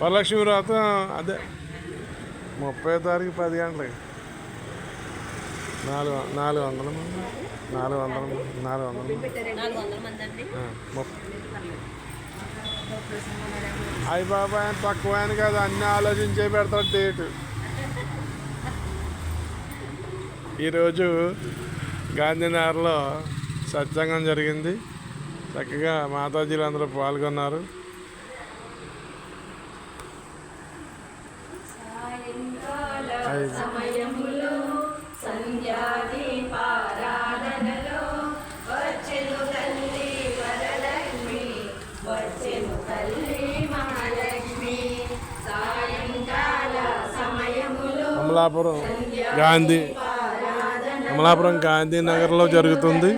వరలక్ష్మి వ్రతం అదే. ముప్పై తారీఖు పది గంటలకి. నాలుగు నాలుగు వందల మంది. నాలుగు వందల మంది నాలుగు వందల మంది. అయ్య బాబాయ్ ఆయన తక్కువ ఆయన కాదు అన్ని ఆలోచించే పెడతాడు డేటు. ఈరోజు గాంధీనగర్లో సత్సంగం జరిగింది. చక్కగా మాతాజీలు అందరూ పాల్గొన్నారు. సమయములో సంధ్యాదీపారాధనలో వచ్చెను తల్లి వరలక్ష్మి వచ్చెను తల్లి మహాలక్ష్మి. సాయంకాల సమయములో అమలాపురం గాంధీ అమలాపురం గాంధీనగర్లో జరుగుతుంది.